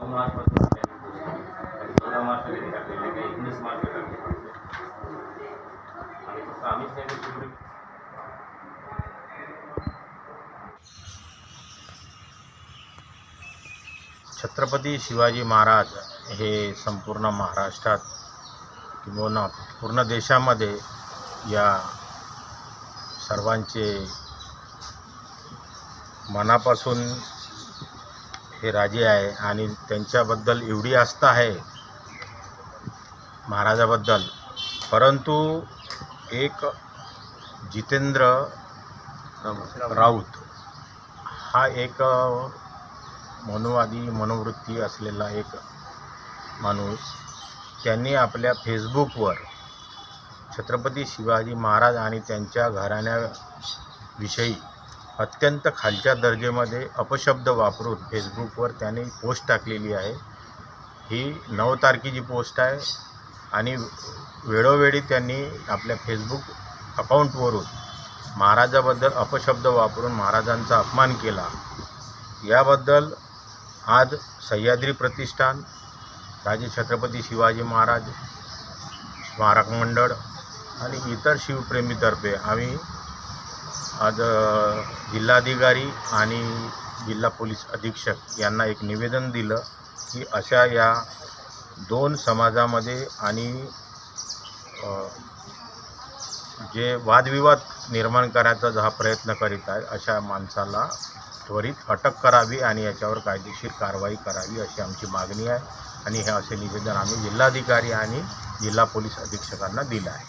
नऊ मार्चपासून त्यांनी चौदा मार्चला त्यांनी टाकलेले काही एकोणीस मार्चला टाकले आणि फक्त आम्हीच नाही छत्रपती शिवाजी महाराज हे संपूर्ण महाराष्ट्रात किंवा पूर्ण देशामध्ये या सर्वांचे मनापासून हे राजे आहे आणि त्यांच्याबद्दल एवढी आस्था आहे महाराजाबद्दल. परंतु एक जितेंद्र राऊत हा एक मनोवादी मनोवृत्ती असलेला एक माणूस. त्यांनी आपल्या फेसबुकवर छत्रपती शिवाजी महाराज आणि त्यांच्या घराण्याविषयी अत्यंत खालच्या दर्जेमध्ये अपशब्द वापरून फेसबुकवर त्याने पोस्ट टाकलेली आहे. ही नऊ तारखेची पोस्ट आहे आणि वेळोवेळी त्यांनी आपल्या फेसबुक अकाउंटवरून महाराजाबद्दल अपशब्द वापरून महाराजांचा अपमान केला. याबद्दल आज सह्याद्री प्रतिष्ठान राजे छत्रपती शिवाजी महाराज स्मारक मंडळ आणि इतर शिवप्रेमीतर्फे आम्ही आज जिल्हाधिकारी आणि जिल्हा पोलीस अधीक्षक यांना एक निवेदन दिलं की अशा या दोन समाजामध्ये आणि जे वादविवाद निर्माण करायचा जो हा प्रयत्न करीत आहे अशा माणसाला त्वरित अटक करावी आणि याच्यावर कायदेशीर कारवाई करावी अशी आमची मागणी आहे. आणि हे असे निवेदन आम्ही जिल्हाधिकारी आणि जिल्हा पोलीस अधीक्षकांना दिलं आहे.